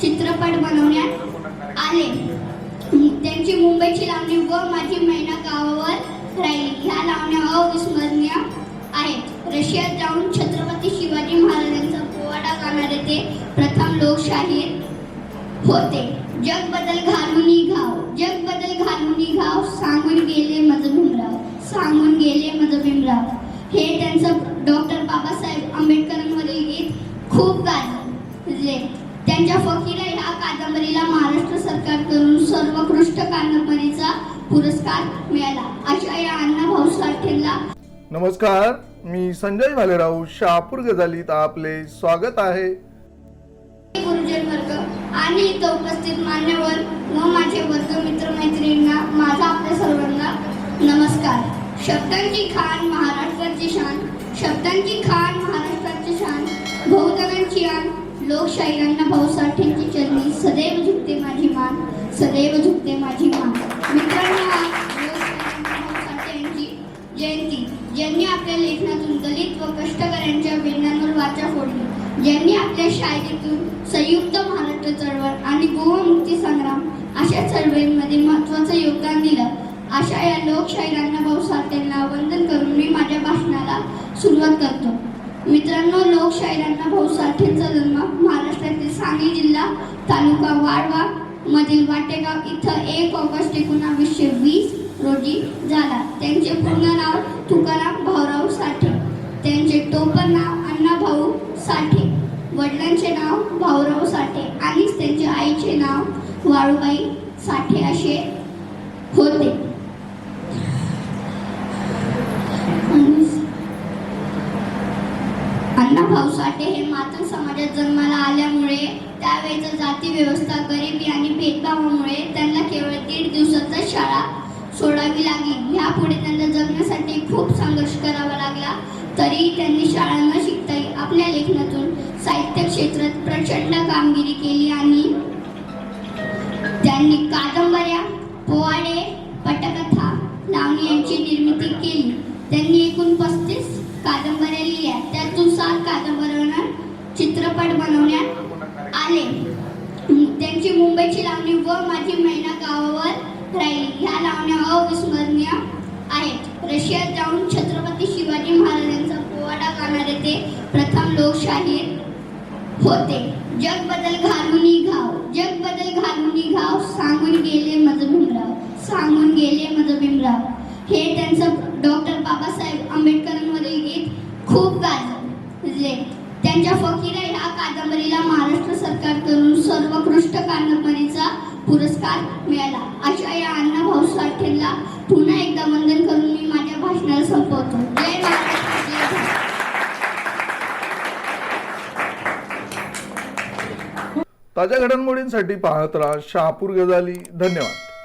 चित्रपट बनवण्यात आले. त्यांची मुंबईची लावणी व माझी मैना गावावर राहिली. ह्या लावण्या अविस्मरणीय आहेत. रशियात जाऊन छत्रपती शिवाजी महाराजांचा पोवाडा गाणारे ते प्रथम लोकशाहीर होते. जग बदल घालून घाव. जग बदल घालून घाव. सांगून गेले मज भीमराव सांगून गेले मज भीमराव हे त्यांचं डॉक्टर बाबासाहेब आंबेडकरांवरील गीत खूप गाजले. त्यांच्या फकीरा ह्या कादंबरीला महाराष्ट्र सरकारकडून सर्वोत्कृष्ट कादंबरीचा पुरस्कार मिळाला. अशा या अण्णाभाऊ साठेंना. नमस्कार मी संजय भालेराव शहापूर गजालीत आपले स्वागत आहे. गुरुजन वर्ग आणि इथं उपस्थित मान्यवर व माझे वर्ग मित्र मैत्रिणींना माझा आपल्या सर्वांना नमस्कार. शब्दांची खान महाराष्ट्राची शान. शब्दांची खान लोकशाहीरांना भाऊसाठेंची चरणी. सदैव झुकते माझी मान सदैव झुकते माझी मान. मित्रांनो जयंती. ज्यांनी आपल्या लेखनातून दलित व कष्टकऱ्यांच्या वेदनांवर वाचा फोडली. ज्यांनी आपल्या शायरीतून संयुक्त महाराष्ट्र चळवळ आणि गोवा संग्राम अशा चळवळींमध्ये महत्त्वाचं योगदान दिलं. अशा या लोकशाहीरांना भाऊ साठेंना वंदन करून मी माझ्या भाषणाला सुरुवात करतो. मित्रांनो लोकशाहीरांना भाऊ ठाणे जिल्हा तालुका वाळवा मधील वाटेगाव इथं एक ऑगस्ट एकोणावीसशे वीस रोजी झाला. त्यांचे पूर्ण नाव तुकाराम भाऊराव साठे. त्यांचे टोपण नाव अण्णाभाऊ साठे. वडिलांचे नाव भाऊराव साठे. आणि त्यांच्या आईचे नाव वाळूबाई साठे असे होते. अण्णाभाऊ साठे हे मातंग समाजात जन्माला आल्यामुळे त्यावेळेचा जाती व्यवस्था गरिबी आणि भेदभावामुळे त्यांना केवळ दीड दिवसाचा शाळा सोडावी लागली. ह्यापुढे त्यांना जगण्यासाठी खूप संघर्ष करावा लागला. तरीही त्यांनी शाळा न शिकताही आपल्या लेखनातून साहित्य क्षेत्रात प्रचंड कामगिरी केली आणि त्यांनी कादंबऱ्या पोवाडे पटकथा लावणी यांची निर्मिती केली. त्यांनी एकूण पस्तीस कादंबऱ्या लिहिल्या. त्यातून सात कादंबऱ्यांना चित्रपट बनवण्यात आले. त्यांची मुंबईची लावणी व माझी मैना गावावर राहील. ह्या लावण्या अविस्मरणीय आहेत. रशियात जाऊन छत्रपती शिवाजी महाराजांचा पोवाडा गाणारे ते प्रथम लोकशाहीर होते. जग बदल घालून घाव. जग बदल घालून घाव. सांगून गेले मज भीमराव सांगून गेले मज भीमराव हे त्यांचं डॉक्टर बाबासाहेब आंबेडकरांवरील गीत खूप गाजले. त्यांच्या फकीर ह्या कादंबरीला महाराष्ट्र सरकारकडून सर्वोत्कृष्ट कादंबरीचा पुरस्कार मिळाला. अशा या अण्णाभाऊ साठेला पुन्हा एकदा वंदन करून मी माझ्या भाषणाला संपवतो. जय महाराष्ट्र ताज्या घडामोडींसाठी पाहत राहा शहापूर गजाली. धन्यवाद.